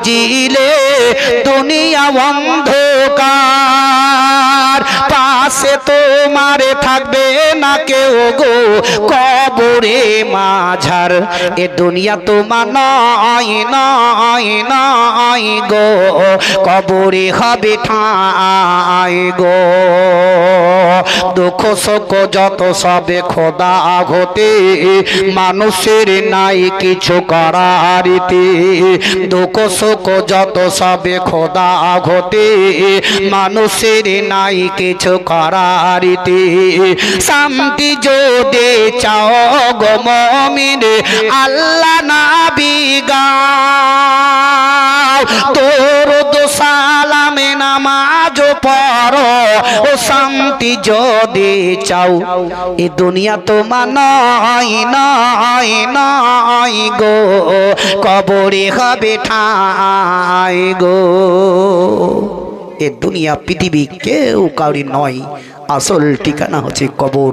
বুঝিলে দুনিয়া অন্ধকার। পাশে তোমার থাকবে না কেউ গো, কবরে মাঝার। এ দুনিয়া তোমার নয় নয় নয় গো, কবরে হবে ঠাই গো। দুঃখ শোক যত সবে খোদা ঘতে মানুষের নাই কিছু করারিতে দুঃখ শোক যত সবে খোদা ঘতে মানুষের নাই কিছু করারিতে শান্তি যদি চাও গো মমিন, আল্লাহ না বিগাও তোর তো সালামে নামাজ পড় ও শান্তি যদি চাও, এ দুনিয়া তোমার নয় নয় নয় গো, কবরে হবে ঠাই গো। এ দুনিয়া, পৃথিবী কেউ কাউরি নয়, আসল ঠিকানা হচ্ছে কবর।